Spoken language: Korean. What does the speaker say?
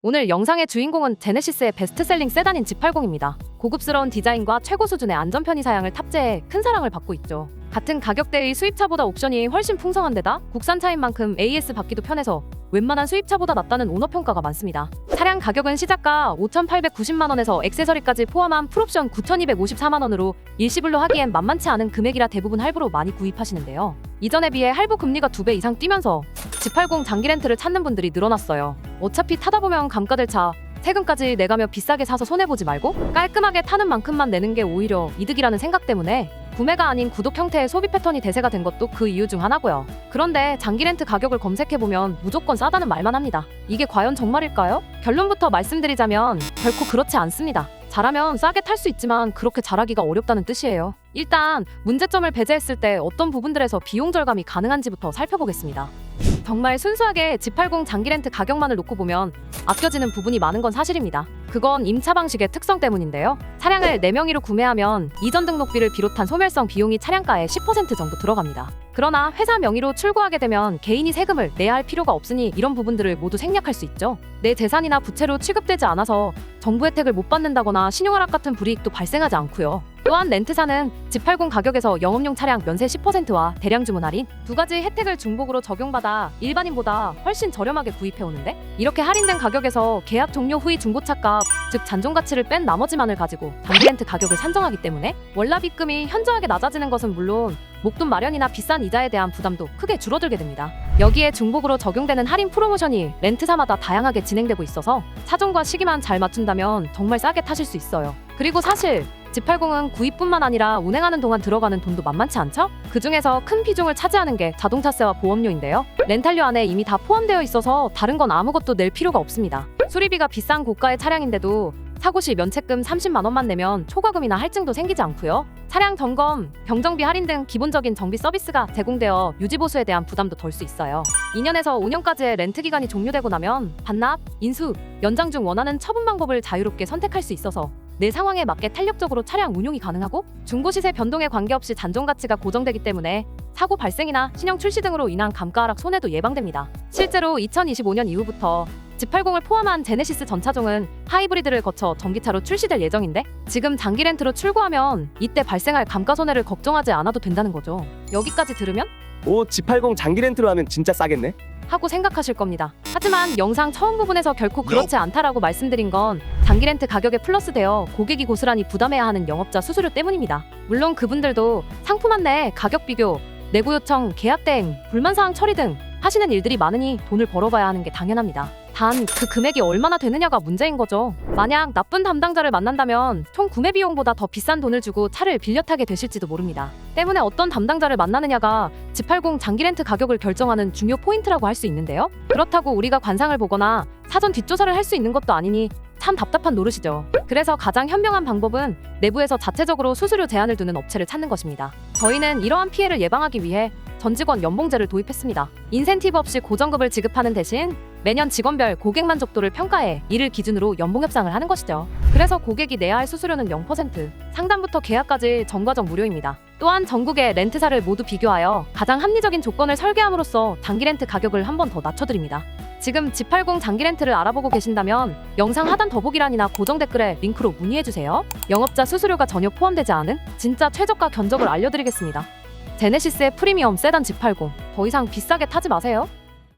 오늘 영상의 주인공은 제네시스의 베스트셀링 세단인 G80입니다. 고급스러운 디자인과 최고 수준의 안전 편의 사양을 탑재해 큰 사랑을 받고 있죠. 같은 가격대의 수입차보다 옵션이 훨씬 풍성한데다 국산차인 만큼 AS 받기도 편해서 웬만한 수입차보다 낫다는 오너 평가가 많습니다. 차량 가격은 시작가 5,890만 원에서 액세서리까지 포함한 풀옵션 9,254만 원으로 일시불로 하기엔 만만치 않은 금액이라 대부분 할부로 많이 구입하시는데요. 이전에 비해 할부 금리가 두배 이상 뛰면서 G80 장기 렌트를 찾는 분들이 늘어났어요. 어차피 타다 보면 감가될 차 세금까지 내가며 비싸게 사서 손해보지 말고 깔끔하게 타는 만큼만 내는 게 오히려 이득이라는 생각 때문에 구매가 아닌 구독 형태의 소비 패턴이 대세가 된 것도 그 이유 중 하나고요. 그런데 장기 렌트 가격을 검색해보면 무조건 싸다는 말만 합니다. 이게 과연 정말일까요? 결론부터 말씀드리자면 결코 그렇지 않습니다. 잘하면 싸게 탈 수 있지만 그렇게 잘하기가 어렵다는 뜻이에요. 일단 문제점을 배제했을 때 어떤 부분들에서 비용 절감이 가능한지부터 살펴보겠습니다. 정말 순수하게 G80 장기 렌트 가격만을 놓고 보면 아껴지는 부분이 많은 건 사실입니다. 그건 임차 방식의 특성 때문인데요. 차량을 4명이로 구매하면 이전 등록비를 비롯한 소멸성 비용이 차량가의 10% 정도 들어갑니다. 그러나 회사 명의로 출고하게 되면 개인이 세금을 내야 할 필요가 없으니 이런 부분들을 모두 생략할 수 있죠. 내 재산이나 부채로 취급되지 않아서 정부 혜택을 못 받는다거나 신용하락 같은 불이익도 발생하지 않고요. 또한 렌트사는 G80 가격에서 영업용 차량 면세 10%와 대량 주문 할인 두 가지 혜택을 중복으로 적용받아 일반인보다 훨씬 저렴하게 구입해 오는데 이렇게 할인된 가격에서 계약 종료 후의 중고차값 즉 잔존 가치를 뺀 나머지만을 가지고 단기 렌트 가격을 산정하기 때문에 월납 입금이 현저하게 낮아지는 것은 물론 목돈 마련이나 비싼 이자에 대한 부담도 크게 줄어들게 됩니다. 여기에 중복으로 적용되는 할인 프로모션이 렌트사마다 다양하게 진행되고 있어서 사정과 시기만 잘 맞춘다면 정말 싸게 타실 수 있어요. 그리고 사실 G80은 구입뿐만 아니라 운행하는 동안 들어가는 돈도 만만치 않죠? 그 중에서 큰 비중을 차지하는 게 자동차세와 보험료인데요. 렌탈료 안에 이미 다 포함되어 있어서 다른 건 아무것도 낼 필요가 없습니다. 수리비가 비싼 고가의 차량인데도 사고 시 면책금 30만 원만 내면 초과금이나 할증도 생기지 않고요. 차량 점검, 경정비 할인 등 기본적인 정비 서비스가 제공되어 유지 보수에 대한 부담도 덜 수 있어요. 2년에서 5년까지의 렌트 기간이 종료되고 나면 반납, 인수, 연장 중 원하는 처분 방법을 자유롭게 선택할 수 있어서 내 상황에 맞게 탄력적으로 차량 운용이 가능하고 중고 시세 변동에 관계없이 잔존 가치가 고정되기 때문에 사고 발생이나 신형 출시 등으로 인한 감가 하락 손해도 예방됩니다. 실제로 2025년 이후부터 G80을 포함한 제네시스 전차종은 하이브리드를 거쳐 전기차로 출시될 예정인데 지금 장기 렌트로 출고하면 이때 발생할 감가 손해를 걱정하지 않아도 된다는 거죠. 여기까지 들으면 오 G80 장기 렌트로 하면 진짜 싸겠네. 하고 생각하실 겁니다. 하지만 영상 처음 부분에서 결코 그렇지 않다라고 말씀드린 건 장기 렌트 가격에 플러스되어 고객이 고스란히 부담해야 하는 영업자 수수료 때문입니다. 물론 그분들도 상품 안내, 가격 비교, 내고 요청, 계약 대행, 불만 사항 처리 등 하시는 일들이 많으니 돈을 벌어봐야 하는 게 당연합니다. 단 그 금액이 얼마나 되느냐가 문제인 거죠. 만약 나쁜 담당자를 만난다면 총 구매 비용보다 더 비싼 돈을 주고 차를 빌려 타게 되실지도 모릅니다. 때문에 어떤 담당자를 만나느냐가 G80 장기 렌트 가격을 결정하는 중요 포인트라고 할 수 있는데요. 그렇다고 우리가 관상을 보거나 사전 뒷조사를 할 수 있는 것도 아니니 참 답답한 노릇이죠. 그래서 가장 현명한 방법은 내부에서 자체적으로 수수료 제한을 두는 업체를 찾는 것입니다. 저희는 이러한 피해를 예방하기 위해 전 직원 연봉제를 도입했습니다. 인센티브 없이 고정급을 지급하는 대신 매년 직원별 고객 만족도를 평가해 이를 기준으로 연봉 협상을 하는 것이죠. 그래서 고객이 내야 할 수수료는 0%, 상담부터 계약까지 전과적 무료입니다. 또한 전국의 렌트사를 모두 비교하여 가장 합리적인 조건을 설계함으로써 장기 렌트 가격을 한 번 더 낮춰드립니다. 지금 G80 장기 렌트를 알아보고 계신다면 영상 하단 더보기란이나 고정 댓글에 링크로 문의해주세요. 영업자 수수료가 전혀 포함되지 않은 진짜 최저가 견적을 알려드리겠습니다. 제네시스의 프리미엄 세단 G80 더 이상 비싸게 타지 마세요.